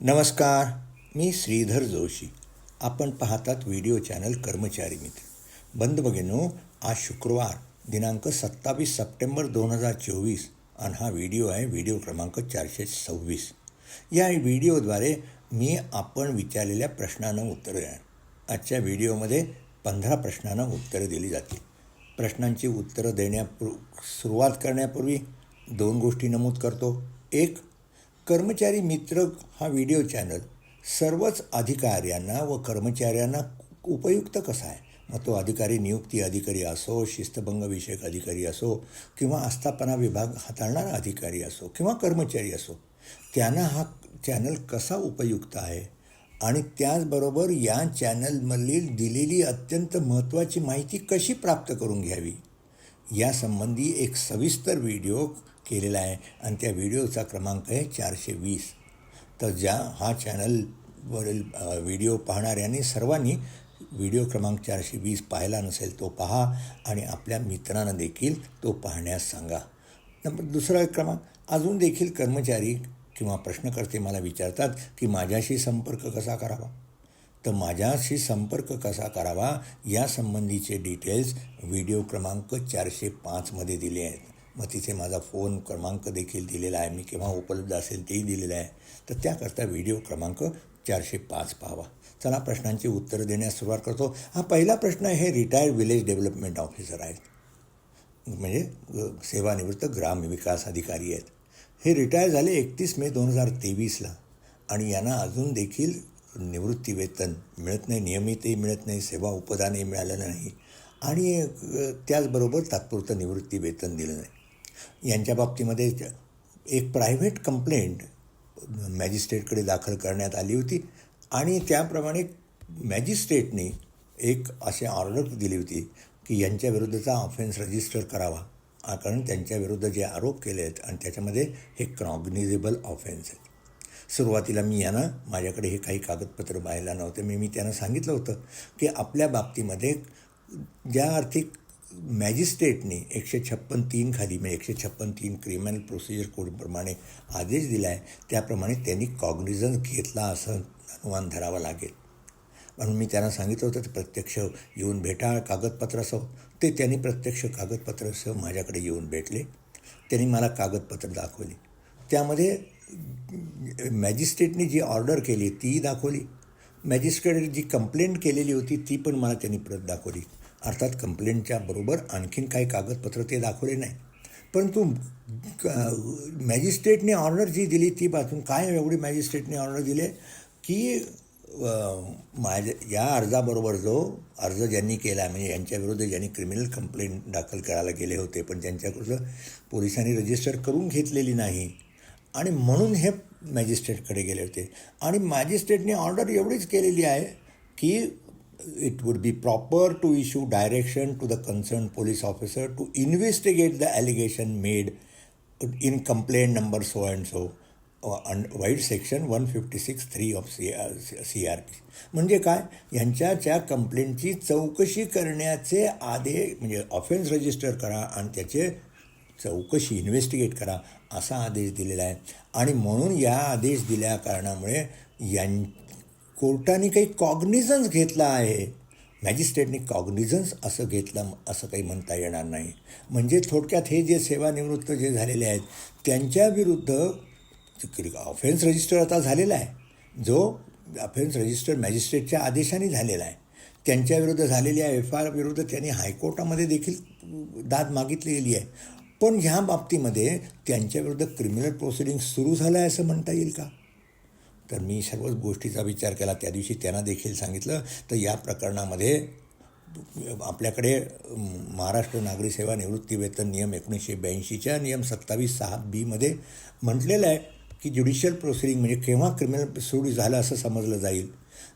नमस्कार मी श्रीधर जोशी. आपण पाहतात व्हिडिओ चॅनल कर्मचारी मित्र. बंद बघेनो आज शुक्रवार दिनांक सत्तावीस सप्टेंबर दोन हजार चोवीस आणि हा व्हिडिओ आहे व्हिडिओ क्रमांक चारशे सव्वीस. या व्हिडिओद्वारे मी आपण विचारलेल्या प्रश्नांना उत्तरं द्या आजच्या व्हिडिओमध्ये पंधरा प्रश्नांना उत्तरं दिली जातील. प्रश्नांची उत्तरं देण्यापूर् सुरुवात करण्यापूर्वी दोन गोष्टी नमूद करतो. एक कर्मचारी मित्र हा व्हिडिओ चॅनल सर्वच अधिकाऱ्यांना व कर्मचाऱ्यांना उपयुक्त कसा आहे? मग तो अधिकारी नियुक्ती अधिकारी असो शिस्तभंगविषयक अधिकारी असो किंवा आस्थापना विभाग हाताळणारा अधिकारी असो किंवा कर्मचारी असो त्यांना हा चॅनल कसा उपयुक्त आहे? आणि त्याचबरोबर या चॅनलमधील दिलेली अत्यंत महत्त्वाची माहिती कशी प्राप्त करून घ्यावी? यासंबंधी एक सविस्तर व्हिडिओ केलेला आहे. आणि त्या व्हिडिओचा क्रमांक आहे चारशे वीस. तर ज्या हा चॅनलवरील व्हिडिओ पाहणाऱ्यांनी सर्वांनी व्हिडिओ क्रमांक चारशे वीस पाहिला नसेल तो पहा आणि आपल्या मित्रांना देखील तो पाहण्यास सांगा. नंबर दुसरा क्रमांक अजून देखील कर्मचारी किंवा प्रश्नकर्ते मला विचारतात की माझ्याशी संपर्क कसा करावा? तर माझ्याशी संपर्क कसा करावा यासंबंधीचे डिटेल्स व्हिडिओ क्रमांक चारशे पाचमध्ये दिले आहेत. मग तिथे माझा फोन क्रमांक देखील दिलेला आहे. मी केव्हा उपलब्ध असेल तेही दिलेलं आहे. तर त्याकरता व्हिडिओ क्रमांक चारशे पाच पाहावा. चला प्रश्नांची उत्तरं देण्यास सुरुवात करतो. हा पहिला प्रश्न हे रिटायर्ड विलेज डेव्हलपमेंट ऑफिसर आहेत. म्हणजे सेवानिवृत्त सेवानिवृत्त ग्रामविकास अधिकारी आहेत. हे रिटायर झाले एकतीस मे दोन हजार तेवीसला आणि यांना अजून देखील निवृत्तीवेतन मिळत नाही नियमितही मिळत नाही सेवा उपदानही मिळालेलं नाही. आणि त्याचबरोबर तात्पुरतं निवृत्तीवेतन दिलं नाही. यांच्या बाबतीमध्ये एक प्रायव्हेट कंप्लेंट मॅजिस्ट्रेटकडे दाखल करण्यात आली होती आणि त्याप्रमाणे मॅजिस्ट्रेटने एक असे ऑर्डर दिली होती की यांच्याविरुद्धचा ऑफेन्स रजिस्टर करावा. कारण त्यांच्याविरुद्ध जे आरोप केले आहेत आणि त्याच्यामध्ये हे क्रॉग्निजेबल ऑफेन्स आहेत. सुरुवातीला मी यांना माझ्याकडे हे काही कागदपत्र पाहायला नव्हते. मी मी त्यांना सांगितलं होतं की आपल्या बाबतीमध्ये ज्या आर्थिक मॅजिस्ट्रेटने एकशे छप्पन तीन खाली म्हणजे एकशे छप्पन तीन क्रिमिनल प्रोसिजर कोडप्रमाणे आदेश दिला आहे त्याप्रमाणे त्यांनी कॉग्निझन्स घेतला असं अनुमान धरावं लागेल. म्हणून मी त्यांना सांगितलं होतं ते प्रत्यक्ष येऊन भेटा कागदपत्रासह ते त्यांनी प्रत्यक्ष कागदपत्रासह माझ्याकडे येऊन भेटले. त्यांनी मला कागदपत्र दाखवली. त्यामध्ये मॅजिस्ट्रेटने जी ऑर्डर केली ती दाखवली. मॅजिस्ट्रेट जी कंप्लेंट केलेली होती ती पण मला त्यांनी प्रत दाखवली. अर्थात कंप्लेंटच्या बरोबर आणखीन काही कागदपत्र ते दाखवले नाही. परंतु मॅजिस्ट्रेटने ऑर्डर जी दिली ती पासून काय एवढी मॅजिस्ट्रेटने ऑर्डर दिले की माझ्या या अर्जाबरोबर जो अर्ज ज्यांनी केला म्हणजे यांच्याविरुद्ध ज्यांनी क्रिमिनल कंप्लेंट दाखल करायला गेले होते पण त्यांच्याकडं पोलिसांनी रजिस्टर करून घेतलेली नाही. आणि म्हणून हे मॅजिस्ट्रेटकडे गेले होते. आणि मॅजिस्ट्रेटने ऑर्डर एवढीच केलेली आहे की it would be proper to issue direction to the concern police officer to investigate the allegation made in complaint number so and so vide section one fifty six three of C R C R P म्हणजे काय? यांच्याच्या कंप्लेंटची चौकशी करण्याचे आदेश म्हणजे offence register करा आणि त्याचे चौकशी इन्व्हेस्टिगेट करा असा आदेश दिलेला आहे. आणि म्हणून या आदेश दिल्या कारणामुळे यां कोर्टाने काही कॉग्निझन्स घेतला आहे. मॅजिस्ट्रेटने कॉग्निझन्स असं घेतलं असं काही म्हणता येणार नाही. म्हणजे थोडक्यात हे जे सेवानिवृत्त जे झालेले आहेत त्यांच्याविरुद्ध ऑफेन्स रजिस्टर आता झालेला आहे. जो ऑफेन्स रजिस्टर मॅजिस्ट्रेटच्या आदेशाने झालेला आहे. त्यांच्याविरुद्ध झालेल्या एफ आर विरुद्ध त्यांनी हायकोर्टामध्ये देखील दाद मागितलेली आहे. पण ह्या बाबतीमध्ये त्यांच्याविरुद्ध क्रिमिनल प्रोसिडिंग सुरू झालं आहे असं म्हणता येईल का? तर मी सर्वच गोष्टीचा विचार केला. त्या दिवशी त्यांना देखील सांगितलं तर या प्रकरणामध्ये आपल्याकडे महाराष्ट्र नागरी सेवा निवृत्ती वेतन नियम एकोणीसशे ब्याऐंशीच्या नियम सत्तावीस सहा बीमध्ये म्हटलेलं आहे की ज्युडिशियल प्रोसिडिंग म्हणजे केव्हा क्रिमिनल सुरू झालं असं समजलं जाईल.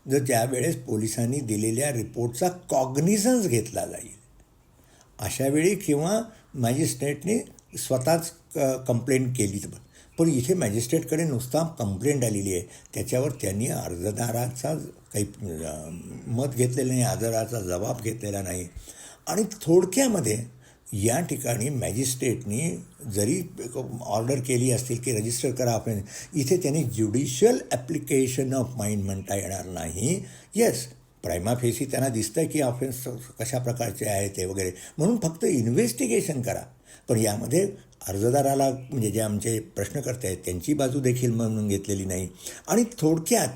जर त्यावेळेस पोलिसांनी दिलेल्या रिपोर्टचा कॉग्निझन्स घेतला जाईल. अशावेळी किंवा मॅजिस्ट्रेटने स्वतःच क कंप्लेंट केली पण इथे मॅजिस्ट्रेटकडे नुसता कंप्लेंट आलेली आहे. त्याच्यावर त्यांनी अर्जदाराचा काही मत घेतलेलं नाही अर्जदाराचा जबाब घेतलेला नाही. आणि थोडक्यामध्ये या ठिकाणी मॅजिस्ट्रेटनी जरी ऑर्डर केली असतील की रजिस्टर करा आपण इथे त्यांनी ज्युडिशियल ॲप्लिकेशन ऑफ माइंड म्हणता येणार नाही. येस प्रायमा फेसी त्यांना दिसतं की ऑफेन्स कशा प्रकारचे आहे ते वगैरे. म्हणून फक्त इन्व्हेस्टिगेशन करा. पण यामध्ये अर्जदाराला म्हणजे जे आमचे प्रश्नकर्ते आहेत त्यांची बाजू देखील म्हणून घेतलेली नाही. आणि थोडक्यात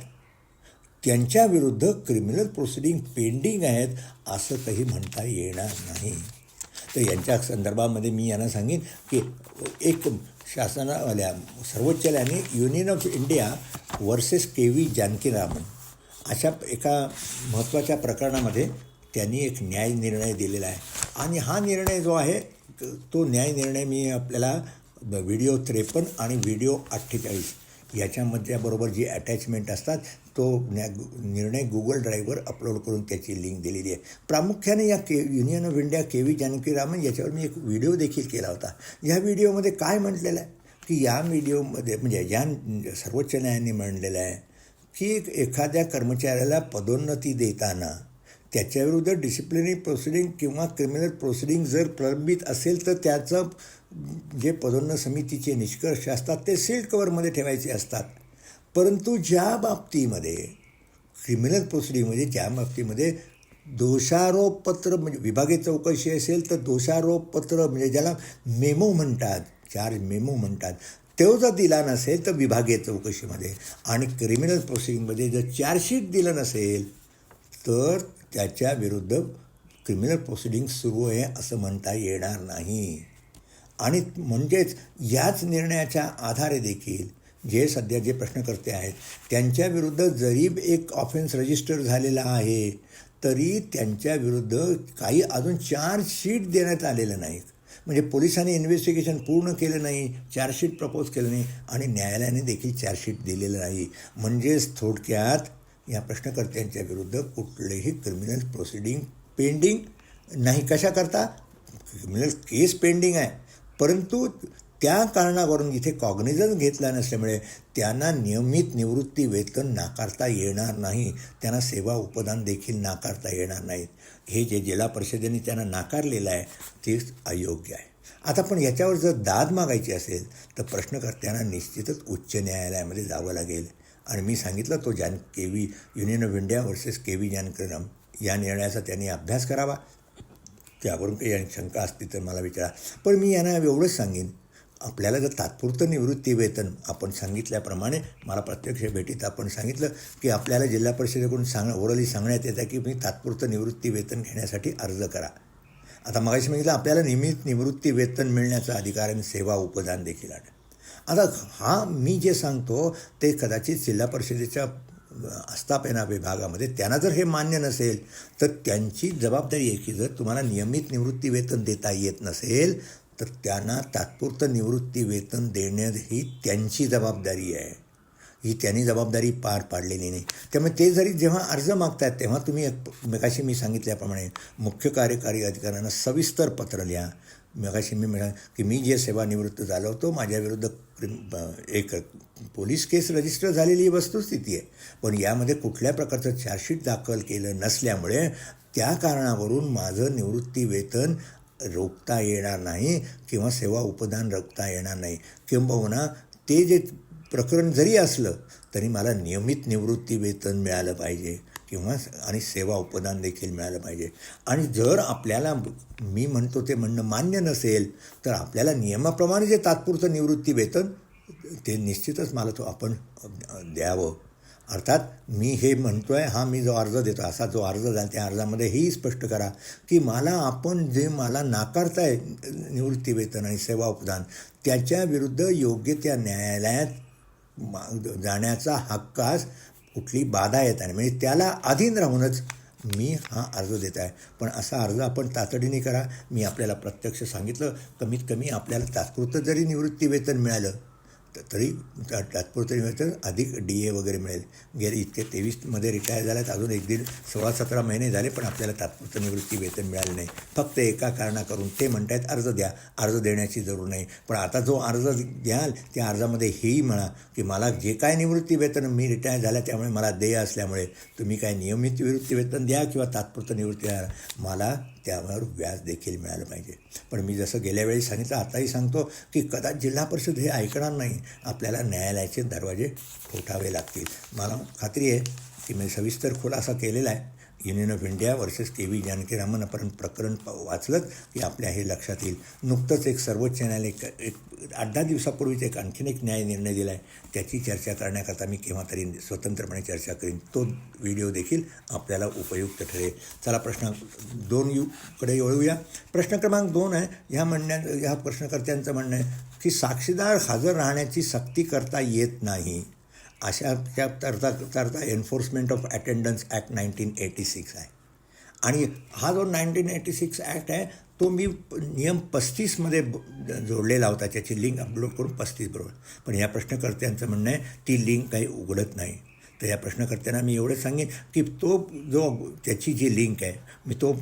त्यांच्याविरुद्ध क्रिमिनल प्रोसिडिंग पेंडिंग आहेत असं काही म्हणता येणार नाही. तर यांच्या संदर्भामध्ये मी यांना सांगेन की एक शासनावाल्या सर्वोच्च न्यायालयाने union of India versus K V Janakiraman अशा एका महत्त्वाच्या प्रकरणामध्ये त्यांनी एक न्याय निर्णय दिलेला आहे. आणि हा निर्णय जो आहे तो न्याय निर्णय मी आपल्याला व्हिडिओ त्रेपन्न आणि व्हिडिओ अठ्ठेचाळीस याच्यामधल्याबरोबर जे जी अटॅचमेंट असतात तो न्या निर्णय गुगल ड्राईव्हवर अपलोड करून त्याची लिंक दिलेली आहे. प्रामुख्याने या K union of India K V Janakiraman याच्यावर मी एक व्हिडिओ देखील केला होता. या व्हिडिओमध्ये काय म्हटलेलं आहे? की या व्हिडिओमध्ये म्हणजे या सर्वोच्च न्यायालयाने म्हणलेलं आहे की एखाद्या कर्मचाऱ्याला पदोन्नती देताना त्याच्याविरुद्ध डिसिप्लिनरी प्रोसिडिंग किंवा क्रिमिनल प्रोसिडिंग जर प्रलंबित असेल तर त्याचं जे पदोन्नत समितीचे निष्कर्ष असतात ते सील्ड कवरमध्ये ठेवायचे असतात. परंतु ज्या बाबतीमध्ये क्रिमिनल प्रोसिडिंगमध्ये ज्या बाबतीमध्ये दोषारोपपत्र म्हणजे विभागीय चौकशी असेल तर दोषारोपपत्र म्हणजे ज्याला मेमो म्हणतात चार्ज मेमो म्हणतात तो जर दिला नसेल तर विभागीय चौकशीमध्ये. आणि क्रिमिनल प्रोसिडिंगमध्ये जर चार्जशीट दिलं नसेल तर त्याच्या विरुद्ध क्रिमिनल प्रोसिडिंग सुरू आहे असं म्हणता येणार नाही. आणि म्हणजेच याच निर्णयाच्या आधारे देखील जे सध्या जे प्रश्नकर्ते आहेत त्यांच्याविरुद्ध जरी एक ऑफेन्स रजिस्टर झालेला आहे तरी त्यांच्याविरुद्ध काही अजून चार्जशीट देण्यात आलेलं नाही. म्हणजे पोलिसांनी इन्व्हेस्टिगेशन पूर्ण केलं नाही चार्जशीट प्रपोज केलं नाही आणि न्यायालयाने देखील चार्जशीट दिलेलं नाही. म्हणजेच थोडक्यात या प्रश्नकर्त्यांच्या विरुद्ध कुठलेही क्रिमिनल प्रोसिडिंग पेंडिंग नाही. कशाकरता? क्रिमिनल केस पेंडिंग आहे. परंतु त्या कारणावरून इथे कॉग्निझन्स घेतला नसल्यामुळे त्यांना नियमित निवृत्ती वेतन नाकारता येणार नाही. त्यांना सेवा उपदान देखील नाकारता येणार नाहीत. हे जे जिल्हा परिषदेने त्यांना नाकारलेलं आहे तेच अयोग्य आहे. आता पण याच्यावर जर दाद मागायची असेल तर प्रश्नकर्त्यांना निश्चितच उच्च न्यायालयामध्ये जावं लागेल. आणि मी सांगितलं तो जान K V union of India versus K V Janakiraman या निर्णयाचा त्यांनी अभ्यास करावा. त्यावरून काही शंका असती तर मला विचारा. पण मी यांना एवढंच सांगेन आपल्याला जर तात्पुरतं निवृत्ती वेतन आपण सांगितल्याप्रमाणे मला प्रत्यक्ष भेटीत आपण सांगितलं की आपल्याला जिल्हा परिषदेकडून सांग ओरली सांगण्यात येतं की मी तात्पुरतं निवृत्ती वेतन घेण्यासाठी अर्ज करा. आता मगाशी सांगितलं आपल्याला नियमित निवृत्ती वेतन मिळण्याचा अधिकार आणि सेवा उपदान देखील आहे. आता हा मी जे सांगतो ते कदाचित जिल्हा परिषदेच्या आस्थापना विभागामध्ये त्यांना जर हे मान्य नसेल तर त्यांची जबाबदारी आहे की जर तुम्हाला नियमित निवृत्ती वेतन देता येत नसेल तर त्यांना तात्पुरतं निवृत्ती वेतन देण्यात ही त्यांची जबाबदारी आहे. ही त्यांनी जबाबदारी पार पाडलेली नाही. त्यामुळे ते जरी जेव्हा अर्ज मागतात तेव्हा तुम्ही एकमेकाशी मी सांगितल्याप्रमाणे मुख्य कार्यकारी अधिकाऱ्यांना सविस्तर पत्र लिहा मगाशी मी म्हणा की मी जे सेवानिवृत्त झालो होतो माझ्याविरुद्ध एक पोलीस केस रजिस्टर झालेली वस्तुस्थिती आहे. पण यामध्ये कुठल्या प्रकारचं चार्जशीट दाखल केलं नसल्यामुळे त्या कारणावरून माझं निवृत्ती वेतन रोखता येणार नाही किंवा सेवा उपदान रोखता येणार नाही. किंबहुना ते जे प्रकरण जरी असलं तरी मला नियमित निवृत्ती वेतन मिळालं पाहिजे. किंवा आणि सेवा उपदान देखील मिळालं पाहिजे. आणि जर आपल्याला मी म्हणतो ते म्हणणं मान्य नसेल तर आपल्याला नियमाप्रमाणे जे तात्पुरतं निवृत्ती वेतन ते निश्चितच मला तो आपण द्यावं. अर्थात मी हे म्हणतो आहे हा मी जो अर्ज देतो असा जो अर्ज झाला त्या अर्जामध्ये हेही स्पष्ट करा की मला आपण जे मला नाकारताय निवृत्ती वेतन आणि सेवा उपदान त्याच्या विरुद्ध योग्य त्या न्यायालयात जाण्याचा हक्कास कुठली बाधा येत नाही म्हणजे त्याला अधीन राहूनच मी हा अर्ज देत आहे. पण असा अर्ज आपण तातडीने करा. मी आपल्याला प्रत्यक्ष सांगितलं. कमीत कमी आपल्याला तात्पुरतं जरी निवृत्ती वेतन मिळालं तरी तात्पुरतं वेतन अधिक डी ए वगैरे मिळेल. गेले इतके तेवीसमध्ये रिटायर झाल्यात. अजून एक दीड सोळा सतरा महिने झाले पण आपल्याला तात्पुरतं निवृत्ती वेतन मिळालं नाही. फक्त एका कारणाकरून ते म्हणतायत अर्ज द्या. अर्ज देण्याची जरूर नाही. पण आता जो अर्ज द्याल त्या अर्जामध्ये हेही म्हणा की मला जे काय निवृत्ती वेतन मी रिटायर झाल्या त्यामुळे मला देय असल्यामुळे तुम्ही काय नियमित निवृत्ती वेतन द्या किंवा तात्पुरतं निवृत्ती द्या. मला त्यावर व्याज देखील मिळालं पाहिजे. पण मी जसं गेल्या वेळी सांगितलं आताही सांगतो की कदाचित जिल्हा परिषद हे ऐकणार नाही. आपल्याला न्यायालयाचे दरवाजे ठोठावे लागतील. मला खात्री आहे की मी सविस्तर खुलासा केलेला आहे. Union of India versus K V Janakiraman आपण प्रकरण प- वाचलं की आपल्या हे लक्षात येईल. नुकतंच एक सर्वोच्च न्यायालय एक एक आठ दहा दिवसापूर्वीच एक आणखीन एक न्याय निर्णय दिला आहे त्याची चर्चा करण्याकरता मी केव्हा तरी स्वतंत्रपणे चर्चा करीन. तो व्हिडिओ देखील आपल्याला उपयुक्त ठरेल. चला प्रश्न दोन युकडे वळूया. प्रश्न क्रमांक दोन आहे. ह्या म्हणण्या ह्या प्रश्नकर्त्यांचं म्हणणं आहे की साक्षीदार हजर राहण्याची सक्ती करता येत नाही. अशा त्या करता करता enforcement of attendance act nineteen eighty six आहे. आणि हा जो नाईन्टीन एटी सिक्स ॲक्ट आहे तो मी प- नियम पस्तीसमध्ये ब- जोडलेला होता. त्याची लिंक अपलोड करून पस्तीस बरोबर. पण या प्रश्नकर्त्यांचं म्हणणं आहे ती लिंक काही उघडत नाही. तर या प्रश्नकर्त्यांना मी एवढं सांगेन की तो जो त्याची जी लिंक आहे मी तो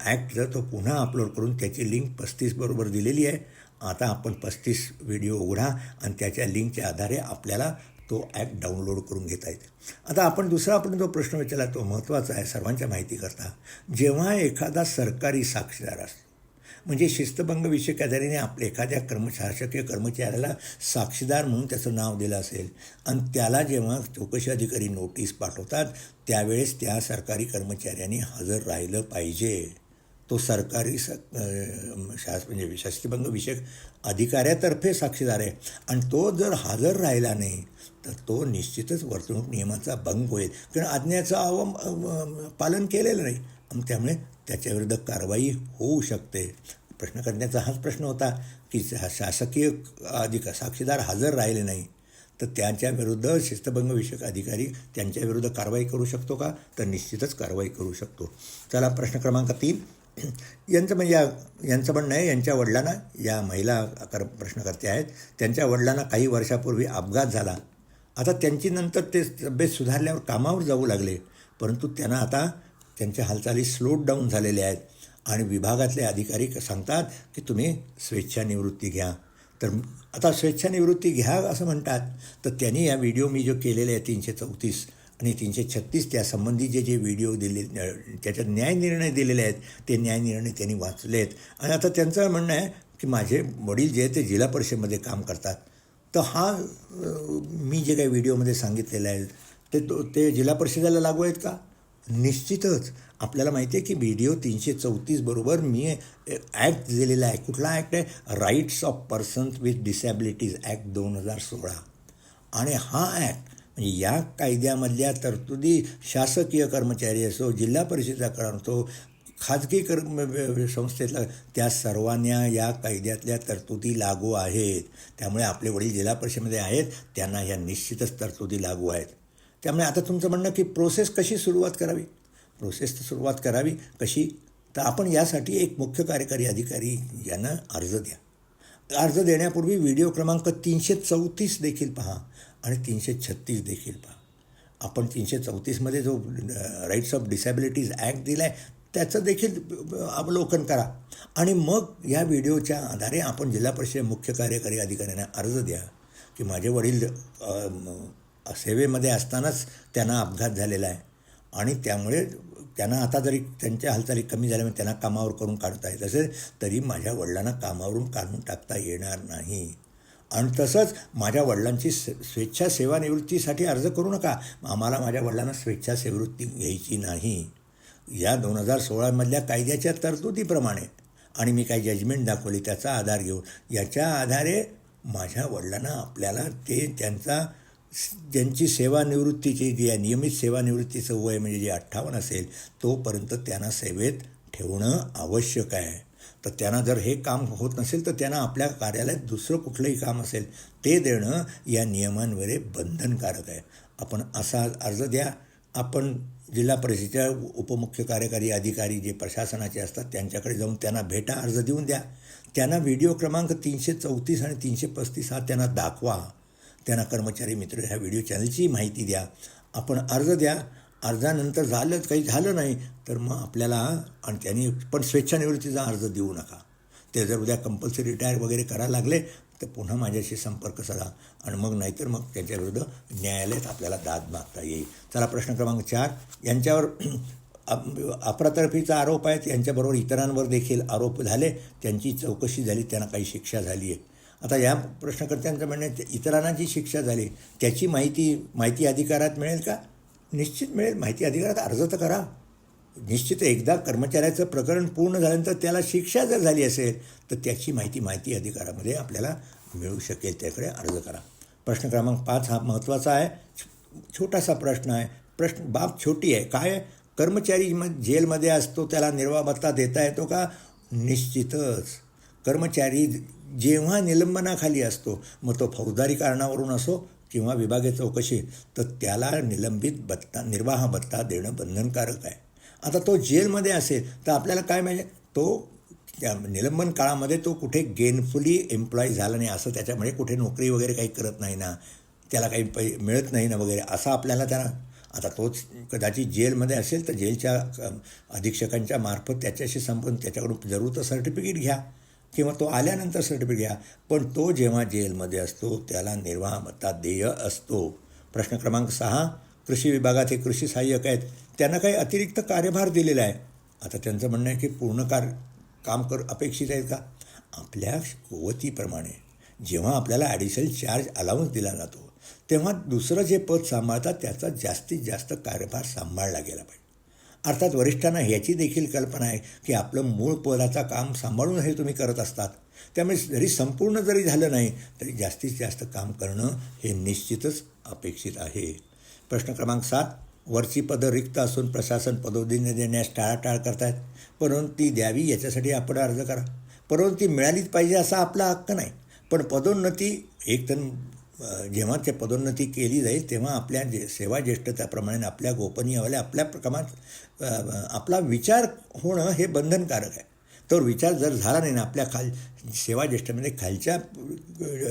ॲक्ट जर तो पुन्हा अपलोड करून त्याची लिंक पस्तीस बरोबर दिलेली आहे आता आपण पस्तीस व्हिडिओ उघडा आणि त्याच्या लिंकच्या आधारे आपल्याला तो ॲप डाउनलोड करून घेता येते. आता आपण दुसरा आपण जो प्रश्न विचारला तो महत्त्वाचा आहे सर्वांच्या माहितीकरता जेव्हा एखादा सरकारी साक्षीदार असतो म्हणजे शिस्तभंग विषयक अधिकाऱ्याने आपल्या एखाद्या कर्म शासकीय कर्मचाऱ्याला साक्षीदार म्हणून त्याचं नाव दिलं असेल आणि त्याला जेव्हा चौकशी अधिकारी नोटीस पाठवतात त्यावेळेस त्या सरकारी कर्मचाऱ्यांनी हजर राहिलं पाहिजे. तो सरकारी स शास म्हणजे शास्त्रीभंग विषयक अधिकाऱ्यातर्फे साक्षीदार आहे. आणि तो जर हजर राहिला नाही तर तो निश्चितच वर्तणूक नियमाचा भंग होईल. कारण आज्ञाचं अव पालन केलेलं नाही. आणि त्यामुळे त्याच्याविरुद्ध कारवाई होऊ शकते. प्रश्न करण्याचा हाच प्रश्न होता की शा- शासकीय अधिक साक्षीदार हजर राहिले नाही तर त्यांच्या विरुद्ध शिस्तभंगविषयक अधिकारी त्यांच्याविरुद्ध कारवाई करू शकतो का? तर निश्चितच कारवाई करू शकतो. चला प्रश्न क्रमांक तीन. यांचं म्हणजे या यांचं म्हणणं आहे यांच्या वडिलांना या महिला कर प्रश्नकर्त्या आहेत त्यांच्या वडिलांना काही वर्षापूर्वी अपघात झाला. आता त्यांची नंतर ते तब्येत सुधारल्यावर कामावर जाऊ लागले. परंतु त्यांना आता त्यांच्या हालचाली स्लो डाऊन झालेल्या आहेत. आणि विभागातले अधिकारी सांगतात की तुम्ही स्वेच्छानिवृत्ती घ्या. तर आता स्वेच्छानिवृत्ती घ्या असं म्हणतात. तर त्यांनी या व्हिडिओ मी जो केलेले आहे तीनशे चौतीस आणि तीनशे छत्तीस त्यासंबंधी जे जे व्हिडिओ दिले त्याच्यात न्याय निर्णय दिलेले आहेत ते न्याय निर्णय त्यांनी वाचले आहेत आणि आता त्यांचं म्हणणं आहे की माझे वडील जे आहेत ते जिल्हा परिषदेमध्ये काम करतात. तर हा मी जे काही व्हिडिओमध्ये सांगितलेलं आहे ते तो ते जिल्हा परिषदेला लागू आहेत का? निश्चितच. आपल्याला माहिती आहे की व्हिडिओ तीनशे चौतीस बरोबर मी ॲक्ट दिलेला आहे. कुठला ॲक्ट आहे? Rights of persons with disabilities act दोन हजार सोळा. आणि हा ॲक्ट म्हणजे या कायद्यामधल्या तरतुदी शासकीय कर्मचारी असो जिल्हा परिषदेचा असो खाजगी कर संस्थेतला त्या सर्वांना या कायद्यातल्या तरतुदी लागू आहेत. त्यामुळे आपले वडील जिल्हा परिषदेमध्ये आहेत त्यांना ह्या निश्चितच तरतुदी लागू आहेत. त्यामुळे आता तुमचं म्हणणं की प्रोसेस कशी सुरुवात करावी? प्रोसेस तर सुरुवात करावी कशी? तर आपण यासाठी एक मुख्य कार्यकारी अधिकारी यांना अर्ज द्या. अर्ज देण्यापूर्वी व्हिडिओ क्रमांक तीनशे चौतीस देखील पहा आणि तीनशे छत्तीस देखील पहा. आपण तीनशे चौतीसमध्ये जो राईट्स ऑफ डिसॅबिलिटीज ॲक्ट दिला आहे त्याचं देखील अवलोकन करा. आणि मग या व्हिडिओच्या आधारे आपण जिल्हा परिषद मुख्य कार्यकारी अधिकाऱ्यांना अर्ज द्या की माझे वडील सेवेमध्ये असतानाच त्यांना अपघात झालेला आहे. आणि त्यामुळे त्यांना आता जरी त्यांच्या हालचाली कमी झाल्यामुळे त्यांना कामावर करून काढता येत असेल तरी माझ्या वडिलांना कामावरून काढून टाकता येणार नाही. आणि तसंच माझ्या वडिलांची स्वेच्छा सेवानिवृत्तीसाठी अर्ज करू नका. आम्हाला माझ्या वडिलांना स्वेच्छा सेवृत्ती घ्यायची नाही. या दोन हजार सोळामधल्या कायद्याच्या तरतुदीप्रमाणे आणि मी काही जजमेंट दाखवली त्याचा आधार घेऊन. याच्या आधारे माझ्या वडिलांना आपल्याला ते त्यांचा ज्यांची सेवानिवृत्तीची जी आहे नियमित सेवानिवृत्तीचं वय म्हणजे जे अठ्ठावन्न असेल तोपर्यंत त्यांना सेवेत ठेवणं आवश्यक आहे. तर त्यांना जर हे काम होत नसेल तर त्यांना आपल्या कार्यालयात दुसरं कुठलंही काम असेल ते देणं या नियमांवर बंधनकारक आहे. आपण असा अर्ज द्या. आपण जिल्हा परिषदेच्या उपमुख्य कार्यकारी अधिकारी जे प्रशासनाचे असतात त्यांच्याकडे जाऊन त्यांना भेटा अर्ज देऊन द्या. त्यांना व्हिडिओ क्रमांक तीनशे चौतीस आणि तीनशे पस्तीस हा त्यांना दाखवा. त्यांना कर्मचारी मित्र ह्या व्हिडिओ चॅनलची माहिती द्या. आपण अर्ज द्या. अर्जानंतर झालं काही झालं नाही तर मग आपल्याला आणि त्यांनी पण स्वेच्छानिवृत्तीचा अर्ज देऊ नका. ते जर उद्या कंपल्सरी रिटायर वगैरे करायला लागले तर पुन्हा माझ्याशी संपर्क साधा आणि मग नाहीतर मग त्यांच्याविरुद्ध न्यायालयात आपल्याला दाद मागता येईल. चला प्रश्न क्रमांक चार. यांच्यावर अपरातर्फीचा आरोप आहे यांच्याबरोबर इतरांवर देखील आरोप झाले. त्यांची चौकशी झाली. त्यांना काही शिक्षा झाली आहे. आता या प्रश्नकर्त्यांचं म्हणणं इतरांना जी शिक्षा झाली. त्याची माहिती माहिती अधिकारात मिळेल का? निश्चित मिळेल. माहिती अधिकारात अर्ज तर करा. निश्चित एकदा कर्मचाऱ्याचं प्रकरण पूर्ण झाल्यानंतर त्याला शिक्षा जर झाली असेल तर त्याची माहिती माहिती अधिकारामध्ये आपल्याला मिळू शकेल. त्याकडे अर्ज करा. प्रश्न क्रमांक पाच हा महत्त्वाचा आहे. छोटासा प्रश्न आहे. प्रश्न बाब छोटी आहे. काय कर्मचारी म जेलमध्ये असतो त्याला निर्वाह भत्ता देता येतो का? निश्चितच. कर्मचारी जेव्हा निलंबनाखाली असतो मग तो फौजदारी कारणावरून असो किंवा विभागीय चौकशी तर त्याला निलंबित भत्ता निर्वाह भत्ता देणं बंधनकारक आहे. आता तो जेलमध्ये असेल तर आपल्याला काय म्हणजे तो त्या निलंबन काळामध्ये तो कुठे गेनफुली एम्प्लॉय झाला नाही असं त्याच्यामध्ये कुठे नोकरी वगैरे काही करत नाही ना त्याला काही पै मिळत नाही ना वगैरे असं आपल्याला त्याला आता तोच कदाचित जेलमध्ये असेल तर जेलच्या अधीक्षकांच्या मार्फत त्याच्याशी संपून त्याच्याकडून जरूर तर सर्टिफिकेट घ्या. किंवा तो आल्यानंतर सर्टिफिकेट घ्या. पण तो जेव्हा जेलमध्ये असतो त्याला निर्वाहमता देय असतो. प्रश्न क्रमांक सहा कृषी विभागात हे कृषी सहाय्यक आहेत त्यांना काही अतिरिक्त कार्यभार दिलेला आहे. आता त्यांचं म्हणणं आहे की पूर्ण कार काम कर अपेक्षित आहेत का? आपल्या कुवतीप्रमाणे जेव्हा आपल्याला ॲडिशनल चार्ज अलाउन्स दिला जातो तेव्हा दुसरं जे पद सांभाळतात त्याचा जास्तीत जास्त कार्यभार सांभाळला गेला पाहिजे. अर्थात वरिष्ठांना ह्याची देखील कल्पना आहे की आपलं मूळ पदाचं काम सांभाळून हे तुम्ही करत असतात. त्यामुळे जरी संपूर्ण जरी झालं नाही तरी जास्तीत जास्त काम करणं हे निश्चितच अपेक्षित आहे. प्रश्न क्रमांक सात. वरची पदं रिक्त असून प्रशासन पदोन्नती देण्यास टाळाटाळ करतायत. परंतु ती द्यावी याच्यासाठी आपण अर्ज करा. परंतु ती मिळालीच पाहिजे असा आपला हक्क नाही. पण पदोन्नती एक तर जेव्हा ते पदोन्नती केली जाईल तेव्हा आपल्या जे सेवा ज्येष्ठताप्रमाणे आपल्या गोपनीयवाल्या आपल्या प्रमाणात आपला विचार होणं हे बंधनकारक आहे. तर विचार जर झाला नाही ना आपल्या खाल सेवा ज्येष्ठमध्ये खालच्या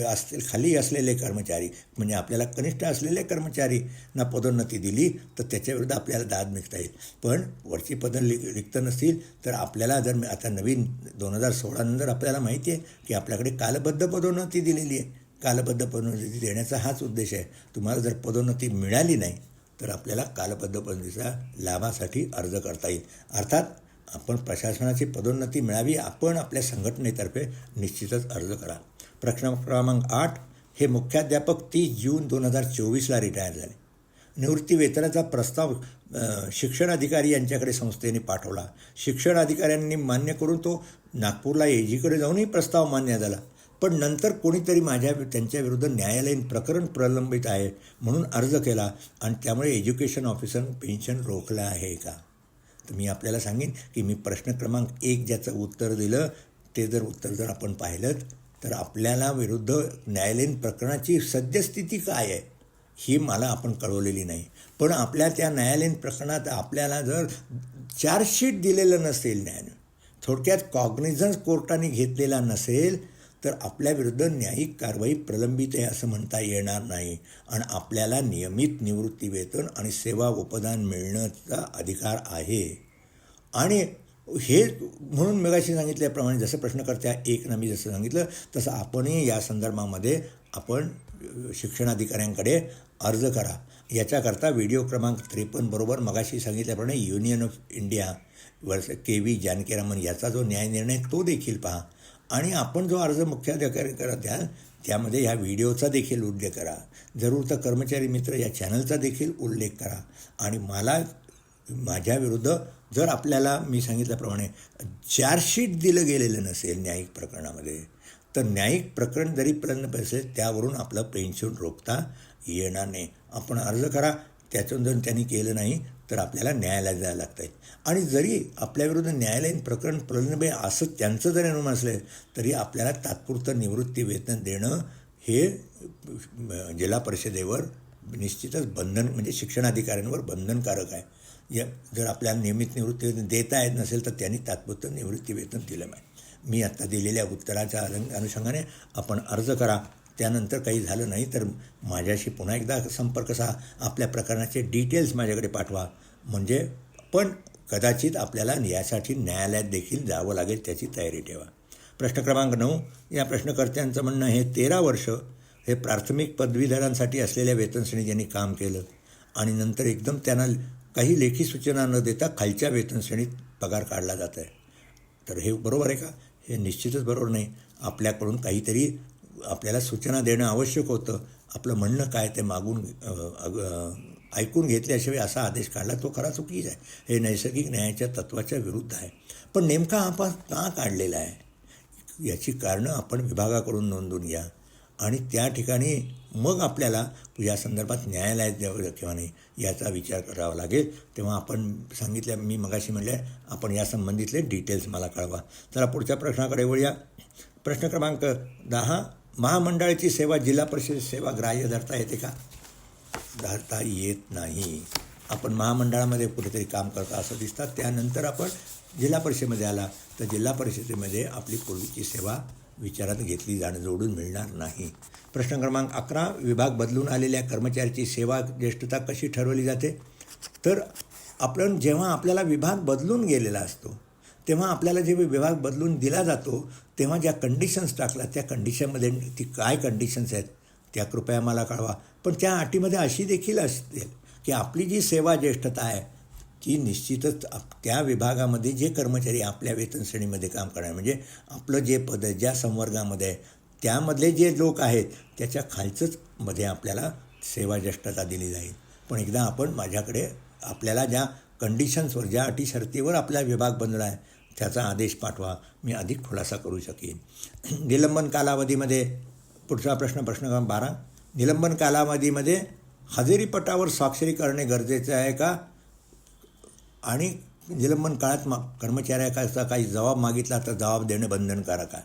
असतील खाली असलेले कर्मचारी म्हणजे आपल्याला कनिष्ठ असलेले कर्मचारी ना पदोन्नती दिली तर त्याच्याविरुद्ध आपल्याला दाद मिळता येईल. पण वरची पदं लि रिक्त नसतील तर आपल्याला जर आता नवीन दोन हजार सोळानंतर आपल्याला माहिती आहे की आपल्याकडे कालबद्ध पदोन्नती दिलेली आहे. कालबद्ध पदोन्नती देण्याचा हाच उद्देश आहे. तुम्हाला जर पदोन्नती मिळाली नाही तर आपल्याला कालबद्ध पदोन्नतीचा लाभासाठी अर्ज करता येईल. अर्थात आपण प्रशासनाची पदोन्नती मिळावी आपण आपल्या संघटनेतर्फे निश्चितच अर्ज करा. प्रश्न क्रमांक आठ हे मुख्याध्यापक तीस जून दोन हजार चोवीसला रिटायर झाले. निवृत्ती वेतनाचा प्रस्ताव शिक्षण अधिकारी यांच्याकडे संस्थेने पाठवला. शिक्षण अधिकाऱ्यांनी मान्य करून तो नागपूरला एजीकडे जाऊनही प्रस्ताव मान्य झाला. पण नंतर कोणीतरी माझ्या त्यांच्या विरुद्ध न्यायालयीन प्रकरण प्रलंबित आहे म्हणून अर्ज केला आणि त्यामुळे एज्युकेशन ऑफिसर पेन्शन रोखलं आहे का? तर मी आपल्याला सांगेन की मी प्रश्न क्रमांक एक ज्याचं उत्तर दिलं ते जर उत्तर जर आपण पाहिलं तर आपल्याला विरुद्ध न्यायालयीन प्रकरणाची सद्यस्थिती काय आहे ही मला आपण कळवलेली नाही. पण आपल्या त्या न्यायालयीन प्रकरणात आपल्याला जर चार्जशीट दिलेलं नसेल न्यायालय थोडक्यात कॉग्निझन्स कोर्टाने घेतलेला नसेल तर आपल्याविरुद्ध न्यायिक कारवाई प्रलंबित आहे असं म्हणता येणार नाही. आणि आपल्याला नियमित निवृत्तीवेतन आणि सेवा उपदान मिळण्याचा अधिकार आहे. आणि हे म्हणून मेगाशी सांगितल्याप्रमाणे जसं प्रश्नकर्त्या एक ना मी जसं सांगितलं तसं आपणही या संदर्भामध्ये आपण शिक्षणाधिकाऱ्यांकडे अर्ज करा. याच्याकरता व्हिडिओ क्रमांक त्रेपन्न बरोबर मगाशी सांगितल्याप्रमाणे युनियन ऑफ इंडिया वर्ष के व्ही जानकीरामन याचा जो न्यायनिर्णय तो देखील पहा. आणि आपण जो अर्ज मुख्याधिकारी करा द्याल त्यामध्ये ह्या व्हिडिओचा देखील उल्लेख करा. जरूर तर कर्मचारी मित्र या चॅनलचा देखील उल्लेख करा. आणि मला माझ्या विरुद्ध जर आपल्याला मी सांगितल्याप्रमाणे चार्जशीट दिलं गेलेलं नसेल न्यायिक प्रकरणामध्ये तर न्यायिक प्रकरण जरी प्रलंब असेल त्यावरून आपलं पेन्शन रोखता येणार नाही. आपण अर्ज करा त्यातून जर त्यांनी केलं नाही तर आपल्याला न्यायालयात जायला लागतं आहे आणि जरी आपल्याविरुद्ध न्यायालयीन प्रकरण प्रलंब असं त्यांचं जरी अनुमान असलं तरी आपल्याला तात्पुरतं निवृत्ती वेतन देणं हे जिल्हा परिषदेवर निश्चितच बंधन म्हणजे शिक्षणाधिकाऱ्यांवर बंधनकारक आहे. या जर आपल्याला नियमित निवृत्ती वेतन देता येत नसेल तर त्यांनी तात्पुरतं निवृत्ती वेतन दिलं पाहिजे. मी आत्ता दिलेल्या उत्तराच्या अनुषंगाने आपण अर्ज करा. त्यानंतर काही झालं नाही तर माझ्याशी पुन्हा एकदा संपर्क सा आपल्या प्रकरणाचे डिटेल्स माझ्याकडे पाठवा. म्हणजे पण कदाचित आपल्याला यासाठी न्यायालयात देखील जावं लागेल त्याची तयारी ठेवा. प्रश्न क्रमांक नऊ. या प्रश्नकर्त्यांचं म्हणणं हे तेरा वर्ष हे प्राथमिक पदवीधरांसाठी असलेल्या वेतनश्रेणी ज्यांनी काम केलं. आणि नंतर एकदम त्यांना काही लेखी सूचना न देता खालच्या वेतनश्रेणीत पगार काढला जात आहे तर हे बरोबर आहे का? हे निश्चितच बरोबर नाही. आपल्याकडून काहीतरी आपल्याला सूचना देणं आवश्यक होतं. आपलं म्हणणं काय ते मागून ऐकून घेतल्याशिवाय असा आदेश काढला तो खरा चुकीचा आहे. हे नैसर्गिक न्यायाच्या तत्त्वाच्या विरुद्ध आहे. पण नेमका आपण का काढलेला आहे? याची कारणं आपण विभागाकडून नोंदून घ्या. आणि त्या ठिकाणी मग आपल्याला या संदर्भात न्यायालयात द्यावं किंवा नाही याचा विचार करावा लागेल. तेव्हा आपण सांगितलं मी मगाशी म्हणले आपण या संबंधितले डिटेल्स मला कळवा. चला पुढच्या प्रश्नाकडे वळूया. प्रश्न क्रमांक दहा. महामंडळाची सेवा जिल्हा परिषद सेवा ग्राह्य धरता येते का? धरता येत नाही. आपण महामंडळामध्ये कुठेतरी काम करता असं दिसतात. त्यानंतर आपण जिल्हा परिषदेमध्ये आला तर जिल्हा परिषदेमध्ये आपली पूर्वीची सेवा विचारात घेतली जाणं जोडून मिळणार नाही. प्रश्न क्रमांक अकरा विभाग बदलून आलेल्या कर्मचाऱ्याची सेवा ज्येष्ठता कशी ठरवली जाते? तर आपण जेव्हा आपल्याला विभाग बदलून गेलेला असतो तेव्हा आपल्याला जे विभाग बदलून दिला जातो तेव्हा ज्या कंडिशन्स टाकल्या त्या कंडिशनमध्ये ती काय कंडिशन्स आहेत त्या कृपया मला कळवा. पण त्या अटीमध्ये अशी देखील असतील की आपली जी सेवा ज्येष्ठता आहे ती निश्चितच त्या विभागामध्ये जे कर्मचारी आपल्या वेतन श्रेणीमध्ये काम करणार म्हणजे आपलं जे पद आहे, ज्या संवर्गामध्ये आहे त्यामधले जे लोक आहेत त्याच्या खालचंच मध्ये आपल्याला सेवा ज्येष्ठता दिली जाईल. पण एकदा आपण माझ्याकडे आपल्याला ज्या कंडिशन्सवर ज्या अटी शर्तीवर आपला विभाग बनला आहे त्याचा आदेश पाठवा मी अधिक खुलासा करू शकेन. निलंबन कालावधीमध्ये पुढचा प्रश्न प्रश्न क्रमांक बारा. निलंबन कालावधीमध्ये हजेरीपटावर स्वाक्षरी करणे गरजेचे आहे का? आणि निलंबन काळात मा कर्मचाऱ्याचा काही जबाब मागितला तर जबाब देणं बंधनकारक आहे.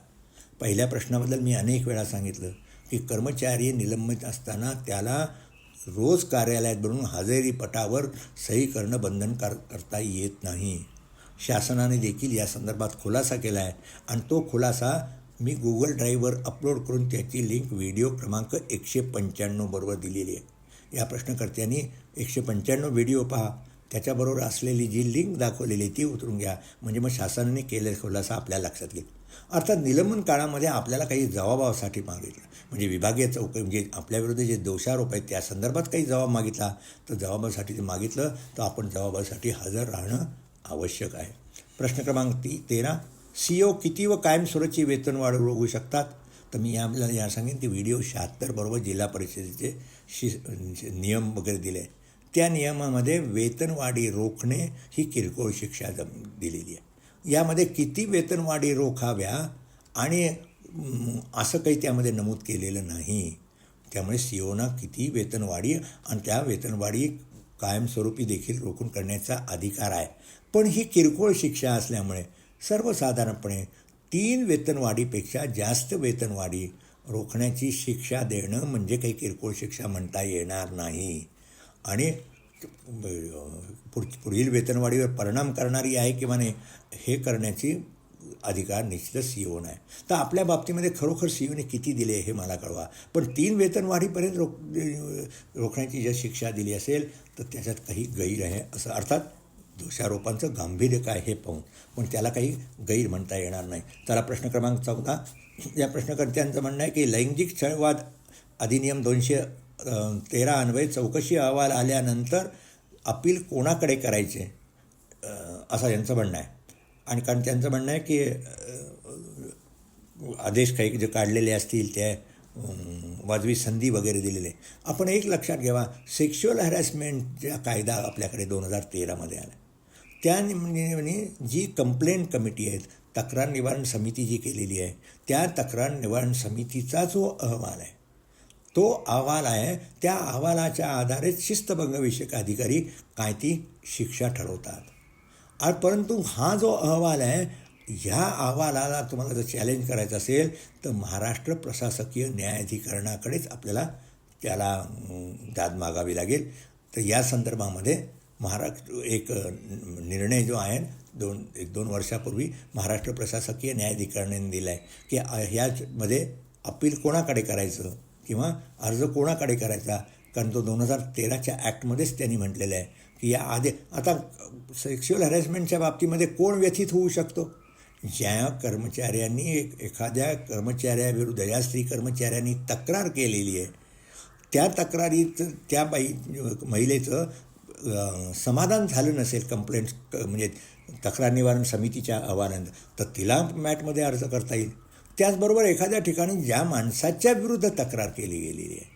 पहिल्या प्रश्नाबद्दल मी अनेक वेळा सांगितलं की कर्मचारी निलंबित असताना त्याला रोज कार्यालयात बनवून हजेरीपटावर सही करणं बंधनकार करता येत नाही. शासनाने देखील या संदर्भात खुलासा केला आहे आणि तो खुलासा मी गुगल ड्राईव्हवर अपलोड करून त्याची लिंक व्हिडिओ क्रमांक एकशे पंच्याण्णव बरोबर दिलेली आहे. या प्रश्नकर्त्यांनी एकशे पंच्याण्णव व्हिडिओ पहा. त्याच्याबरोबर असलेली जी लिंक दाखवलेली आहे ती उतरून घ्या. म्हणजे मग शासनाने केलेला खुलासा आपल्या लक्षात येईल. अर्थात निलंबन काळामध्ये आपल्याला काही जबाबासाठी मागितलं. म्हणजे विभागीय चौक म्हणजे आपल्याविरुद्ध जे दोषारोप आहेत त्या संदर्भात काही जबाब मागितला. तर जबाबासाठी ते मागितलं तर आपण जबाबासाठी हजर राहणं आवश्यक आहे. प्रश्न क्रमांक ती तेरा. सी ओ किती व कायमस्वरूपी वेतनवाढ रोगू शकतात? तर मी याला या सांगेन की व्हिडिओ शहात्तर बरोबर जिल्हा परिषदेचे शि नियम वगैरे दिले. त्या नियमामध्ये वेतनवाढी रोखणे ही किरकोळ शिक्षा जम दिलेली आहे. यामध्ये किती वेतनवाढी रोखाव्या आणि असं काही त्यामध्ये नमूद केलेलं नाही. त्यामुळे सी ओना किती वेतनवाढी आणि त्या वेतनवाढी कायमस्वरूपी देखील रोखून करण्याचा अधिकार आहे. पण ही किरकोळ शिक्षा असल्यामुळे सर्वसाधारणपणे तीन वेतनवाढीपेक्षा जास्त वेतनवाढी रोखण्याची शिक्षा देणं म्हणजे काही किरकोळ शिक्षा म्हणता येणार नाही. आणि पुढ पुढील वेतनवाढीवर परिणाम करणारी आहे किंवा नाही हे करण्याची अधिकार निश्चित सी ओ आहे. तर आपल्या बाबतीमध्ये खरोखर सी ओने किती दिले हे मला कळवा. पण तीन वेतनवाढीपर्यंत रोख रोखण्याची जर शिक्षा दिली असेल तर त्याच्यात काही गैर आहे असं अर्थात दोषारोपांचं गांभीर्य काय हे पाहून. पण त्याला काही गैर म्हणता येणार नाही. त्याला प्रश्न क्रमांक चौदा. या प्रश्नकर्त्यांचं म्हणणं आहे की लैंगिक छळवाद अधिनियम दोनशे तेरा अन्वये चौकशी अहवाल आल्यानंतर अपील कोणाकडे करायचे? असं यांचं म्हणणं आहे. आणि कारण त्यांचं म्हणणं आहे की आदेश काही जे काढलेले असतील त्या वाजवी संधी वगैरे दिलेले. आपण एक लक्षात घ्यावा सेक्शुअल हॅरॅसमेंटचा कायदा आपल्याकडे दोन हजार तेरामध्ये आला. त्या म्हणजे निमित्ताने जी कंप्लेंट कमिटी आहेत तक्रार निवारण समिती जी केलेली आहे त्या तक्रार निवारण समितीचा जो अहवाल आहे तो अहवाल आहे त्या अहवालाच्या आधारे शिस्तभंगविषयक अधिकारी काय ती शिक्षा ठरवतात. परंतु हा जो अहवाल आहे ह्या अहवालाला तुम्हाला जर चॅलेंज करायचं असेल तर महाराष्ट्र प्रशासकीय न्यायाधिकरणाकडेच आपल्याला त्याला दाद मागावी लागेल. तर या संदर्भामध्ये महाराष्ट्र एक निर्णय जो आहे दोन एक दोन वर्षापूर्वी महाराष्ट्र प्रशासकीय न्यायाधिकरणाने दिला आहे की ह्यामध्ये अपील कोणाकडे करायचं किंवा अर्ज कोणाकडे करायचा? कारण तो दोन हजार तेराच्या ॲक्टमध्येच त्यांनी म्हटलेलं आहे की या आधी आता सेक्शुअल हॅरेसमेंटच्या बाबतीमध्ये कोण व्यथित होऊ शकतो? ज्या कर्मचाऱ्यांनी एक एखाद्या कर्मचाऱ्याविरुद्ध या स्त्री कर्मचाऱ्यांनी तक्रार केलेली आहे त्या तक्रारीचं त्या बाई महिलेचं समाधान झालं नसेल कंप्लेंट्स म्हणजे तक्रार निवारण समितीच्या अहवालानंतर तर तिला मॅटमध्ये अर्ज करता येईल. त्याचबरोबर एखाद्या ठिकाणी ज्या माणसाच्या विरुद्ध तक्रार केली गेलेली आहे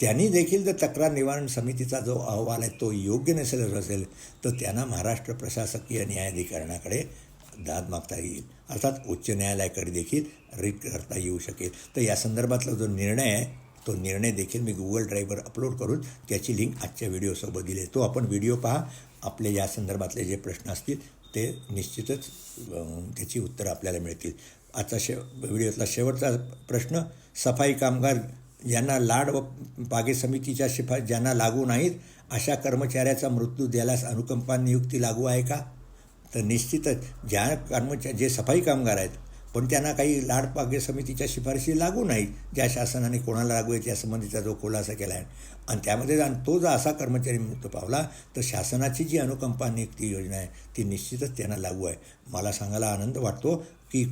त्यांनी देखील जर तक्रार निवारण समितीचा जो अहवाल आहे तो योग्य नसेल असेल तर त्यांना महाराष्ट्र प्रशासकीय न्यायाधिकरणाकडे दाद मागता येईल. अर्थात उच्च न्यायालयाकडे देखील रीट करता येऊ शकेल. तर या संदर्भातला जो निर्णय आहे तो निर्णय देखील मी गुगल ड्राईव्हवर अपलोड करून त्याची लिंक आजच्या व्हिडिओसोबत दिली तो आपण व्हिडिओ पहा. आपले या संदर्भातले जे प्रश्न असतील ते निश्चितच त्याची उत्तरं आपल्याला मिळतील. आजचा शे व्हिडिओतला शेवटचा प्रश्न सफाई कामगार ज्यांना लाड व पागे समितीच्या शिफारस ज्यांना लागू नाहीत अशा कर्मचाऱ्याचा मृत्यू द्यायलाच अनुकंपा नियुक्ती लागू आहे का? तर निश्चितच ज्या कर्मचारी जे सफाई कामगार आहेत पण त्यांना काही लाड समितीच्या शिफारशी लागू नाही ज्या शासनाने कोणाला लागू आहेत यासंबंधीचा जो खुलासा केला आहे. आणि त्यामध्ये तो जर असा कर्मचारी मृत्यू पावला तर शासनाची जी अनुकंपा नियुक्ती योजना आहे ती निश्चितच त्यांना लागू आहे. मला सांगायला आनंद वाटतो की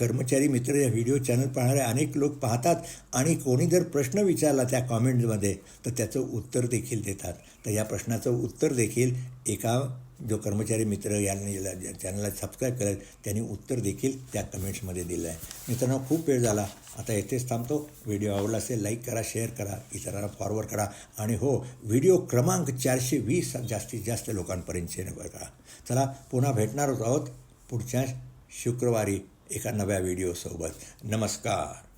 कर्मचारी मित्र या व्हिडिओ चॅनल पाहणारे अनेक लोक पाहतात आणि कोणी जर प्रश्न विचारला त्या कॉमेंटमध्ये तर त्याचं उत्तर देखील देतात. तर या प्रश्नाचं उत्तर देखील एका जो कर्मचारी मित्र यांनी चॅनलला सबस्क्राईब केलं त्यांनी उत्तर देखील त्या कमेंट्समध्ये दिलं आहे मित्रांनो खूप वेळ झाला. आता येथेच थांबतो. व्हिडिओ आवडला असेल लाईक करा शेअर करा इतरांना फॉरवर्ड करा. आणि हो व्हिडिओ क्रमांक चारशे वीस जास्तीत जास्त लोकांपर्यंत शेअर करा. चला पुन्हा भेटणारच आहोत पुढच्या शुक्रवारी एका नव्या व्हिडिओसोबत. नमस्कार.